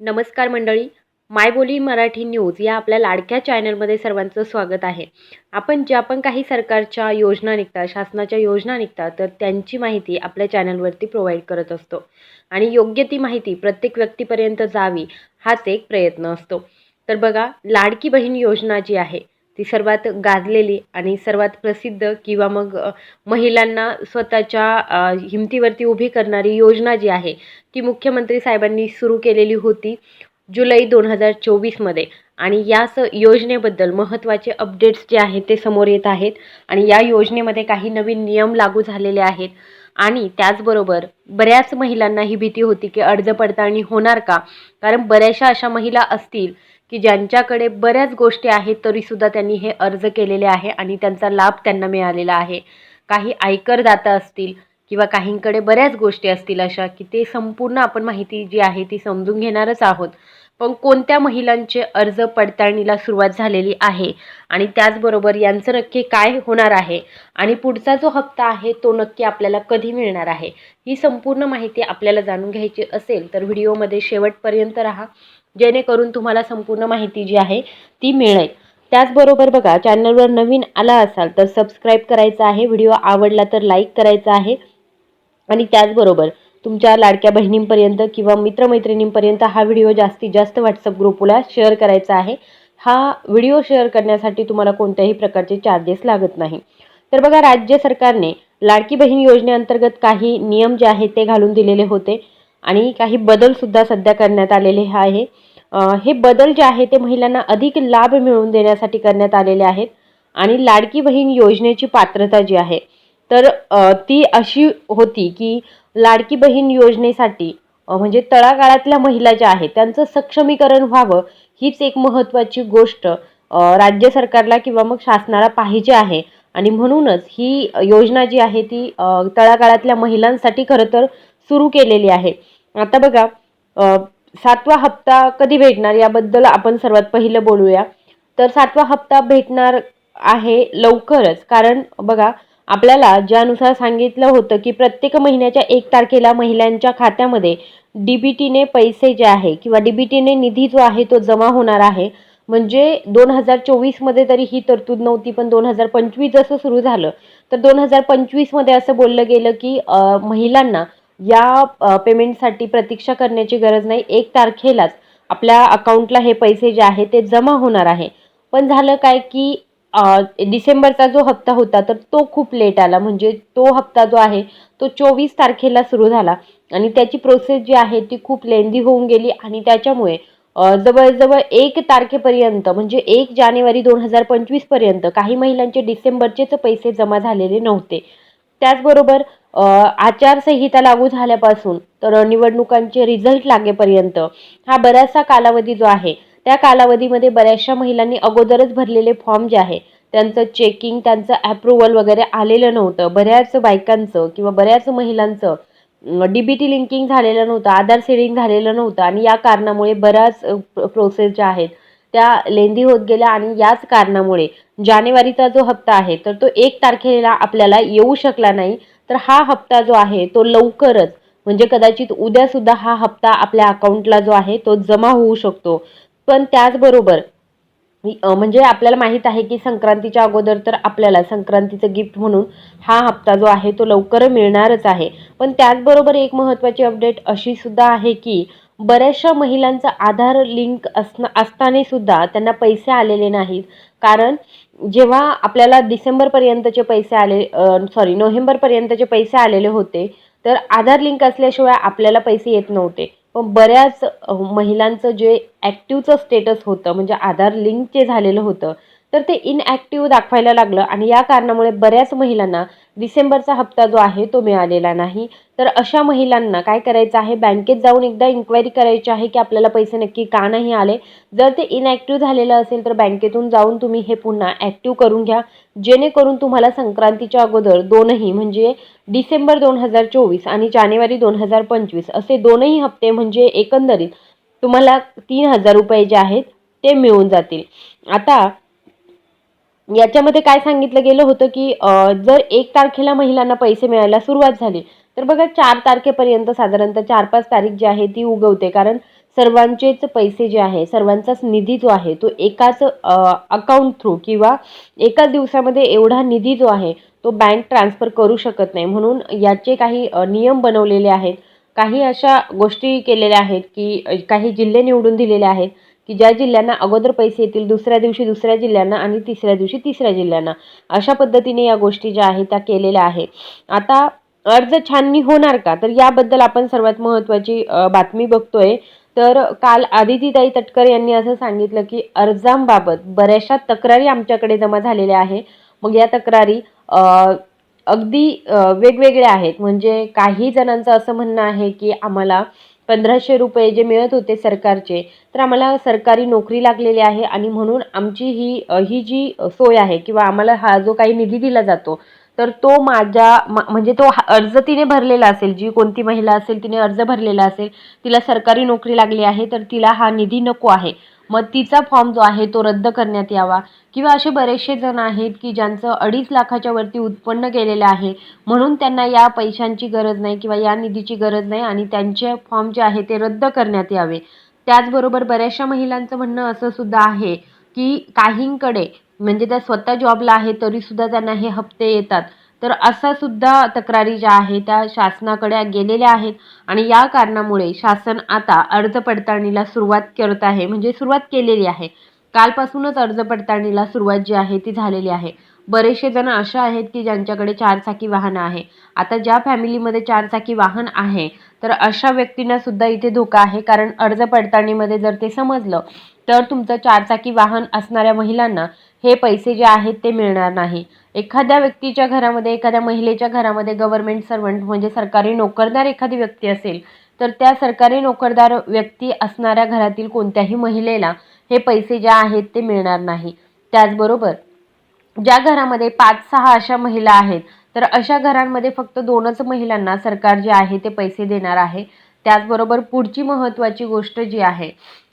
नमस्कार मंडळी मायबोली मराठी न्यूज या आपल्या लाडक्या चॅनलमध्ये सर्वांचं स्वागत आहे. आपण ज्या पण काही सरकारच्या योजना निघतात शासनाच्या योजना निघतात तर त्यांची माहिती आपल्या चॅनलवरती प्रोव्हाइड करत असतो. आणि योग्य ती माहिती प्रत्येक व्यक्तीपर्यंत जावी हाच एक प्रयत्न असतो. तर बघा लाडकी बहीण योजना जी आहे ती सर्वात गाजलेली आणि सर्वात प्रसिद्ध किंवा मग महिलांना स्वतःच्या हिमतीवरती उभी करणारी योजना जी आहे ती मुख्यमंत्री साहेबांनी सुरू केलेली होती जुलै दोन हजार चोवीसमध्ये आणि याच योजनेबद्दल महत्त्वाचे अपडेट्स जे आहेत ते समोर येत आहेत. आणि या योजनेमध्ये काही नवीन नियम लागू झालेले आहेत. आणि त्याचबरोबर बऱ्याच महिलांना ही भीती होती की अर्ज पडताळणी होणार का? कारण बऱ्याचशा अशा महिला असतील की ज्यांच्याकडे बऱ्याच गोष्टी आहेत तरीसुद्धा त्यांनी हे अर्ज केलेले आहे आणि त्यांचा लाभ त्यांना मिळालेला आहे. काही आयकरदाता असतील किंवा काहींकडे बऱ्याच गोष्टी असतील अशा की ते संपूर्ण आपण माहिती जी आहे ती समजून घेणारच आहोत. पण कोणत्या महिलांचे अर्ज पडताळणीला सुरुवात झालेली आहे आणि त्याचबरोबर यांचं नक्की काय होणार आहे आणि पुढचा जो हप्ता आहे तो नक्की आपल्याला कधी मिळणार आहे ही संपूर्ण माहिती आपल्याला जाणून घ्यायची असेल तर व्हिडिओमध्ये शेवटपर्यंत राहा. जेणेकरून तुम्हाला संपूर्ण माहिती जी आहे ती मिळेल. त्याचबरोबर बघा चॅनलवर नवीन आला असाल तर सबस्क्राईब करायचं आहे. व्हिडिओ आवडला तर लाईक करायचा आहे. आणि त्याचबरोबर तुमच्या लाडक्या बहिणींपर्यंत किंवा मित्रमैत्रिणींपर्यंत हा व्हिडिओ जास्तीत जास्त व्हॉट्सअप ग्रुपला शेअर करायचा आहे. हा व्हिडिओ शेअर करण्यासाठी तुम्हाला कोणत्याही प्रकारचे चार्जेस लागत नाही. तर बघा राज्य सरकारने लाडकी बहीण योजनेअंतर्गत काही नियम जे आहेत ते घालून दिलेले होते. आणि काही बदलसुद्धा सध्या करण्यात आलेले आहे. हे बदल जे आहे ते महिलांना अधिक लाभ मिळवून देण्यासाठी करण्यात आलेले आहेत. आणि लाडकी बहीण योजनेची पात्रता जी आहे तर ती अशी होती की लाडकी बहीण योजनेसाठी म्हणजे तळागाळातल्या महिला ज्या आहेत त्यांचं सक्षमीकरण व्हावं हीच एक महत्त्वाची गोष्ट राज्य सरकारला किंवा मग शासनाला पाहिजे आहे. आणि म्हणूनच ही योजना जी आहे ती तळागाळातल्या महिलांसाठी खरं तर सुरू केलेली आहे. आता बघा सातवा हप्ता कधी भेटणार याबद्दल आपण सर्वात पहिलं बोलूया. तर सातवा हप्ता भेटणार आहे लवकरच. कारण बघा आपल्याला ज्यानुसार सांगितलं होतं की प्रत्येक महिन्याच्या एक तारखेला महिलांच्या खात्यामध्ये डी बी टीने पैसे जे आहे किंवा डी बी टीने निधी जो आहे तो जमा होणार आहे. म्हणजे दोन हजार चोवीसमध्ये तरी ही तरतूद नव्हती पण दोन हजार पंचवीस जसं सुरू झालं तर दोन हजार पंचवीसमध्ये असं बोललं गेलं की महिलांना या पेमेंटसाठी प्रतीक्षा करण्याची गरज नाही. एक तारखेलाच आपल्या अकाउंटला हे पैसे जे आहे ते जमा होणार आहे. पण झालं काय की डिसेंबरचा जो हप्ता होता तर तो खूप लेट आला. म्हणजे तो हप्ता जो आहे तो चोवीस तारखेला सुरू झाला. आणि त्याची प्रोसेस जी आहे ती खूप लेंदी होऊन गेली. आणि त्याच्यामुळे जवळजवळ एक तारखेपर्यंत म्हणजे एक जानेवारी दोन हजार पंचवीसपर्यंत काही महिलांचे डिसेंबरचेच पैसे जमा झालेले नव्हते. त्याचबरोबर आचारसंहिता लागू झाल्यापासून तर निवडणुकांचे रिझल्ट लागेपर्यंत हा बराचसा कालावधी जो आहे त्या कालावधीमध्ये बऱ्याचशा महिलांनी अगोदरच भरलेले फॉर्म जे आहे त्यांचं चेकिंग त्यांचं ॲप्रुव्हल वगैरे आलेलं नव्हतं. बऱ्याच बायकांचं किंवा बऱ्याच महिलांचं डी बी टी लिंकिंग झालेलं नव्हतं आधार सेडिंग झालेलं नव्हतं आणि या कारणामुळे बऱ्याच प्रोसेस ज्या आहेत त्या लेंदी होत गेल्या आणि याच कारणामुळे जानेवारीचा जो हप्ता आहे तर तो एक तारखेला आपल्याला येऊ शकला नाही. तर हा हप्ता जो आहे तो लवकरच म्हणजे कदाचित उद्यासुद्धा हा हप्ता आपल्या अकाउंटला जो आहे तो जमा होऊ शकतो. पण त्याचबरोबर म्हणजे आपल्याला माहीत आहे की संक्रांतीच्या अगोदर तर आपल्याला संक्रांतीचं गिफ्ट म्हणून हा हप्ता जो आहे तो लवकर मिळणारच आहे. पण त्याचबरोबर एक महत्त्वाची अपडेट अशी सुद्धा आहे की बऱ्याचशा महिलांचं आधार लिंक असणं असताना सुद्धा त्यांना पैसे आलेले नाहीत. कारण जेव्हा आपल्याला डिसेंबरपर्यंतचे पैसे आले सॉरी नोव्हेंबरपर्यंतचे पैसे आलेले होते तर आधार लिंक असल्याशिवाय आपल्याला पैसे येत नव्हते. पण बऱ्याच महिलांचं जे ॲक्टिव्हचं स्टेटस होतं म्हणजे आधार लिंक जे झालेलं होतं तर ते इनॲक्टिव्ह दाखवायला लागलं. आणि या कारणामुळे बऱ्याच महिलांना डिसेंबरचा हप्ता जो आहे तो मिळालेला नाही. तर अशा महिलांना काय करायचं आहे? बँकेत जाऊन एकदा इन्क्वायरी करायची आहे की आपल्याला पैसे नक्की का नाही आले? जर ते इनॲक्टिव्ह झालेलं असेल तर बँकेतून जाऊन तुम्ही हे पुन्हा ॲक्टिव्ह करून घ्या. जेणेकरून तुम्हाला संक्रांतीच्या अगोदर दोनही म्हणजे डिसेंबर दोन हजार चोवीस आणि जानेवारी दोन हजार पंचवीस असे दोनही हप्ते म्हणजे एकंदरीत तुम्हाला तीन हजार रुपये जे आहेत ते मिळून जातील. आता याच्यामध्ये काय सांगितलं गेलं होतं की जर एक तारखेला महिलांना पैसे मिळायला सुरुवात झाली तर बघा चार तारखेपर्यंत साधारणतः चार पाच तारीख जी आहे ती उगवते. कारण सर्वांचेच पैसे जे आहे सर्वांचाच निधी जो आहे तो एकाच अकाउंट थ्रू किंवा एकाच दिवसामध्ये एवढा निधी जो आहे तो बँक ट्रान्सफर करू शकत नाही. म्हणून याचे काही नियम बनवलेले आहेत. काही अशा गोष्टी केलेल्या आहेत की काही जिल्हे निवडून दिलेले आहेत. की ज्या जिल्ह्यांना अगोदर पैसे येतील दुसऱ्या दिवशी दुसऱ्या जिल्ह्यांना आणि तिसऱ्या दिवशी तिसऱ्या जिल्ह्यांना. अशा पद्धतीने या गोष्टी ज्या आहेत त्या केलेल्या आहे आता अर्ज छाननी होणार का? तर याबद्दल आपण सर्वात महत्त्वाची बातमी बघतोय. तर काल आदितीताई तटकर यांनी असं सांगितलं की अर्जांबाबत बऱ्याचशा तक्रारी आमच्याकडे जमा झालेल्या आहे. मग या तक्रारी अगदी वेगवेगळ्या आहेत. म्हणजे काही जणांचं असं म्हणणं आहे की आम्हाला पंधराशे रुपये जे मिळत होते सरकारचे तर आम्हाला सरकारी नोकरी लागलेली आहे आणि म्हणून आमची ही ही जी सोय आहे किंवा आम्हाला हा जो काही निधी दिला जातो तर तो माझ्या म- म्हणजे तो हा- अर्ज तिने भरलेला असेल जी कोणती महिला असेल तिने अर्ज भरलेला असेल तिला सरकारी नोकरी लागली आहे तर तिला हा निधी नको आहे. मग तिचा फॉर्म जो आहे तो रद्द करण्यात यावा. किंवा असे बरेचसे जण आहेत की ज्यांचं अडीच लाखाच्या वरती उत्पन्न केलेलं आहे म्हणून त्यांना या पैशांची गरज नाही किंवा या निधीची गरज नाही आणि त्यांचे फॉर्म जे आहे ते रद्द करण्यात यावे. त्याचबरोबर बऱ्याचशा महिलांचं म्हणणं असं सुद्धा आहे की काहींकडे म्हणजे त्या स्वतः जॉबला आहे तरीसुद्धा त्यांना हे हप्ते येतात. तर असा सुद्धा तक्रारी ज्या आहेत त्या शासनाकडे गेलेल्या आहेत आणि या कारणामुळे शासन आता अर्ज पडताळणीला सुरुवात करत आहे. म्हणजे सुरुवात केलेली आहे. कालपासूनच अर्ज पडताळणीला सुरुवात जी आहे ती झालेली आहे. बरेचसे जण अशा आहेत की ज्यांच्याकडे चारचाकी वाहन आहे. आता ज्या फॅमिलीमध्ये चारचाकी वाहन आहे तर अशा व्यक्तींना सुद्धा इथे धोका आहे. कारण अर्ज पडताळणीमध्ये जर ते समजलं तर तुमचं चारचाकी वाहन असणाऱ्या महिलांना हे पैसे जे आहेत ते मिळणार नाही. एखाद्या व्यक्तीच्या घरामध्ये एखाद्या महिलेच्या घरामध्ये गव्हर्नमेंट सर्वंट म्हणजे सरकारी नोकरदार एखादी व्यक्ती असेल तर त्या सरकारी नोकरदार व्यक्ती असणाऱ्या घरातील कोणत्याही महिलेला हे पैसे जे आहेत ते मिळणार नाही. त्याचबरोबर ज्या घरामध्ये पाच सहा अशा महिला आहेत तर अशा घरांमध्ये फक्त दोनच महिलांना सरकार जे आहे ते पैसे देणार आहे. त्याचबरोबर पुढची महत्त्वाची गोष्ट जी आहे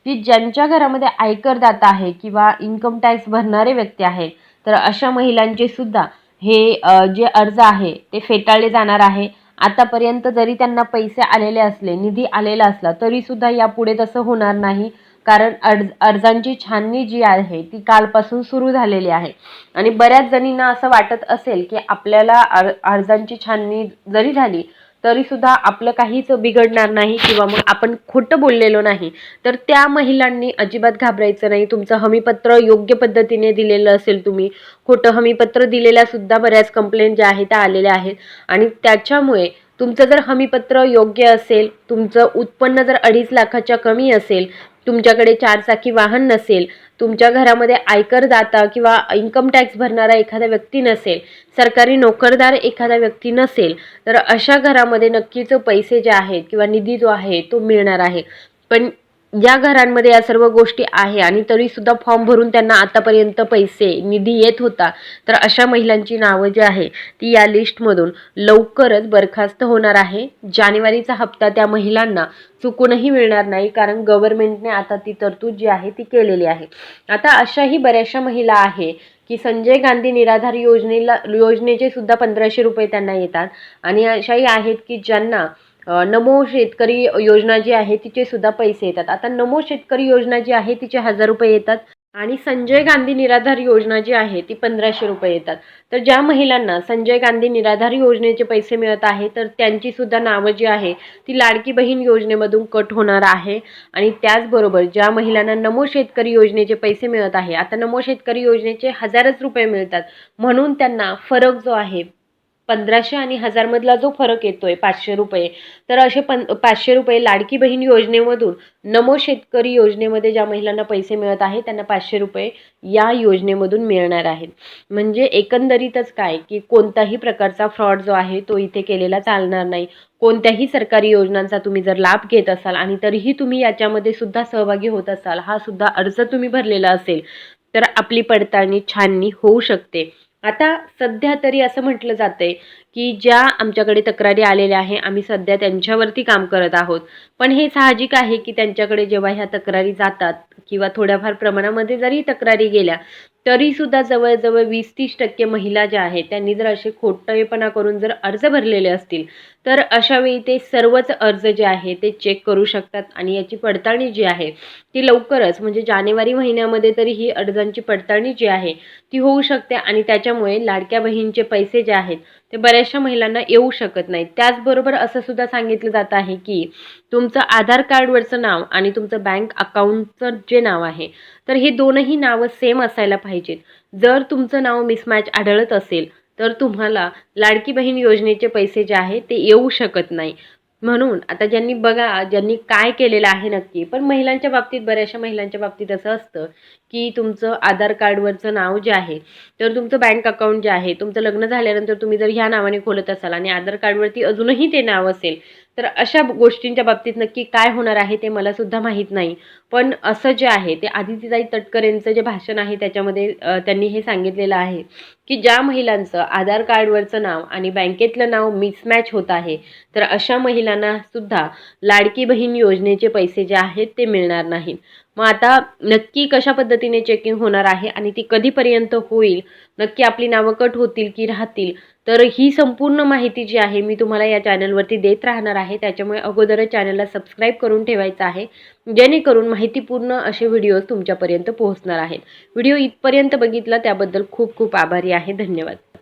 की ज्यांच्या घरामध्ये आयकरदाता आहे किंवा इन्कम टॅक्स भरणारे व्यक्ती आहे तर अशा महिलांचे सुद्धा हे जे अर्ज आहे ते फेटाळले जाणार आहे. आतापर्यंत जरी त्यांना पैसे आलेले असले निधी आलेला असला तरीसुद्धा यापुढे तसं होणार नाही. कारण अर्ज अर्जांची छाननी जी आहे ती कालपासून सुरू झालेली आहे. आणि बऱ्याच जणींना असं वाटत असेल की आपल्याला अर अर्जांची छाननी जरी झाली तरीसुद्धा आपलं काहीच बिघडणार नाही किंवा मग आपण खोटं बोललेलो नाही. तर त्या महिलांनी अजिबात घाबरायचं नाही. तुमचं हमीपत्र योग्य पद्धतीने दिलेलं असेल तुम्ही खोटं हमीपत्र दिलेल्या सुद्धा बऱ्याच कंप्लेंट ज्या आहेत त्या आलेल्या आहेत. आणि त्याच्यामुळे तुमचं जर हमीपत्र योग्य असेल तुमचं उत्पन्न जर अडीच लाखाच्या कमी असेल तुमच्याकडे चारचाकी वाहन नसेल तुमच्या घरामध्ये आयकर दाता किंवा इन्कम टॅक्स भरणारा एखादा व्यक्ती नसेल सरकारी नोकरदार एखादा व्यक्ती नसेल तर अशा घरामध्ये नक्कीच पैसे जे आहेत किंवा निधी जो आहे तो मिळणार आहे. पण ज्या घरांमध्ये या सर्व गोष्टी आहे आणि तरीसुद्धा फॉर्म भरून त्यांना आतापर्यंत पैसे निधी येत होता. तर अशा महिलांची नावं जी आहे ती या लिस्टमधून लवकरच बरखास्त होणार आहे. जानेवारीचा हप्ता त्या महिलांना चुकूनही मिळणार नाही कारण गव्हर्नमेंटने आता ती तरतूद जी आहे ती केलेली आहे. आता अशाही बऱ्याचशा महिला आहे की संजय गांधी निराधार योजनेला योजनेचे सुद्धा पंधराशे रुपये त्यांना येतात. आणि अशाही आहेत की ज्यांना नमो शेतकरी योजना जी आहे तिचे सुद्धा पैसे येतात. आता नमो शेतकरी योजना जी आहे तिचे हजार रुपये येतात आणि संजय गांधी निराधार योजना जी आहे ती पंधराशे रुपये येतात. तर ज्या महिलांना संजय गांधी निराधार योजनेचे पैसे मिळत आहे तर त्यांची सुद्धा नावं जी आहे ती लाडकी बहीण योजनेमधून कट होणार आहे. आणि त्याचबरोबर ज्या महिलांना नमो शेतकरी योजनेचे पैसे मिळत आहे आता नमो शेतकरी योजनेचे हजारच रुपये मिळतात. म्हणून त्यांना फरक जो आहे पंधराशे आणि हजारमधला जो फरक येतोय पाचशे रुपये. तर असे पन पाचशे रुपये लाडकी बहीण योजनेमधून नमो शेतकरी योजनेमध्ये ज्या महिलांना पैसे मिळत आहे त्यांना पाचशे रुपये या योजनेमधून मिळणार आहेत. म्हणजे एकंदरीतच काय की कोणताही प्रकारचा फ्रॉड जो आहे तो इथे केलेला चालणार नाही. कोणत्याही सरकारी योजनांचा तुम्ही जर लाभ घेत असाल आणि तरीही तुम्ही याच्यामध्ये सुद्धा सहभागी होत असाल हा सुद्धा अर्ज तुम्ही भरलेला असेल तर आपली पडताळणी छाननी होऊ शकते. आता सध्या तरी असं म्हटलं जातंय की ज्या आमच्याकडे तक्रारी आलेल्या आहे आम्ही सध्या त्यांच्यावरती काम करत आहोत. पण हे साहजिक आहे की त्यांच्याकडे जेव्हा ह्या तक्रारी जातात किंवा थोड्याफार प्रमाणामध्ये जरी तक्रारी गेल्या तरीसुद्धा जवळजवळ वीस तीस टक्के महिला ज्या आहेत त्यांनी जर असे खोटेपणा करून जर अर्ज भरलेले असतील तर अशावेळी ते सर्वच अर्ज जे आहे ते चेक करू शकतात आणि याची पडताळणी जी आहे ती लवकरच म्हणजे जानेवारी महिन्यामध्ये तरी ही अर्जांची पडताळणी जी आहे ती होऊ शकते आणि त्याच्यामुळे लाडक्या बहीणचे पैसे जे आहेत ते बऱ्याचशा महिलांना येऊ शकत नाहीत. त्याचबरोबर असं सुद्धा सांगितलं जात आहे की तुमचं आधार कार्डवरचं नाव आणि तुमचं बँक अकाउंटचं जे नाव आहे तर हे दोनही नावं सेम असायला पाहिजेत. जर तुमचं नाव मिसमॅच आढळत असेल तर तुम्हाला लाडकी बहीण योजनेचे पैसे जे आहे ते येऊ शकत नाही. म्हणून आता ज्यांनी बघा ज्यांनी काय केलेलं आहे नक्की पण महिलांच्या बाबतीत बऱ्याचशा महिलांच्या बाबतीत असं असतं की तुमचं आधार कार्डवरचं नाव जे आहे तर तुमचं बँक अकाउंट जे आहे तुमचं लग्न झाल्यानंतर तुम्ही जर ह्या नावाने खोलत असाल आणि आधार कार्डवरती अजूनही ते नाव असेल तर अशा गोष्टींच्या बाबतीत नक्की काय होणार आहे ते मला सुद्धा माहीत नाही. पण असं जे आहे ते आदितीताई तटकरेंचं जे भाषण आहे त्याच्यामध्ये त्यांनी हे सांगितलेलं आहे की ज्या महिलांचं आधार कार्डवरचं नाव आणि बँकेतलं नाव मिसमॅच होत आहे तर अशा महिलांना सुद्धा लाडकी बहीण योजनेचे पैसे जे आहेत ते मिळणार नाहीत. मग आता नक्की कशा पद्धतीने चेकिंग होणार आहे आणि ती कधीपर्यंत होईल? नक्की आपली नावं कट होतील की राहतील? तर ही संपूर्ण माहिती जी आहे मी तुम्हाला या चॅनलवरती देत राहणार आहे. त्याच्यामुळे अगोदरच चॅनलला सबस्क्राईब करून ठेवायचं आहे. जेणेकरून माहितीपूर्ण असे व्हिडिओज तुमच्यापर्यंत पोहोचणार आहेत. व्हिडिओ इथपर्यंत बघितला त्याबद्दल खूप खूप आभारी आहे. धन्यवाद.